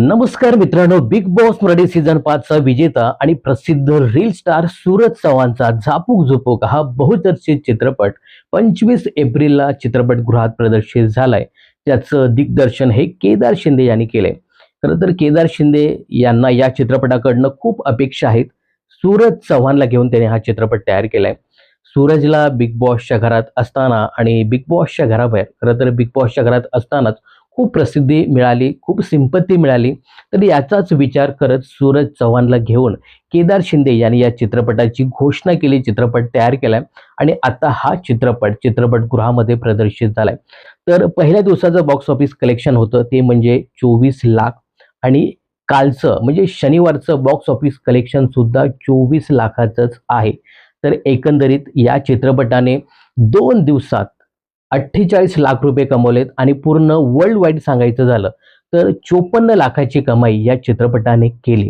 नमस्कार मित्रांनो Bigg Boss Marathi season पाचचा विजेता आणि प्रसिद्ध रील स्टार सूरज चव्हाणचा झापूक झुपूक हा बहुचर्चित चित्रपट पंचवीस एप्रिलला चित्रपटगृहात प्रदर्शित झालाय. त्याचं दिग्दर्शन हे केदार शिंदे यांनी केलंय. खरं तर केदार शिंदे यांना या चित्रपटाकडनं खूप अपेक्षा आहेत. सूरज चव्हाणला घेऊन त्याने हा चित्रपट तयार केलाय. सूरजला बिग बॉसच्या घरात असताना आणि बिग बॉसच्या घराबाहेर खरं तर बिग बॉसच्या घरात असतानाच खूप प्रसिद्धी मिळाली खूप सिंपत्ती मिळाली. तर याचाच विचार करत सूरज चव्हाणला घेऊन केदार शिंदे यांनी या चित्रपटाची घोषणा केली चित्रपट तयार केलाय आणि आता हा चित्रपट चित्रपटगृहामध्ये प्रदर्शित झालाय. तर पहिल्या दिवसाचं बॉक्स ऑफिस कलेक्शन होतं ते म्हणजे चोवीस लाख आणि कालचं म्हणजे शनिवारचं बॉक्स ऑफिस कलेक्शन सुद्धा चोवीस लाखाचंच आहे. तर एकंदरीत या चित्रपटाने दोन दिवसात अठ्ठेचाळीस लाख रुपये कमवलेत आणि पूर्ण वर्ल्ड वाईड सांगायचं झालं तर चोपन्न लाखाची कमाई या चित्रपटाने केली.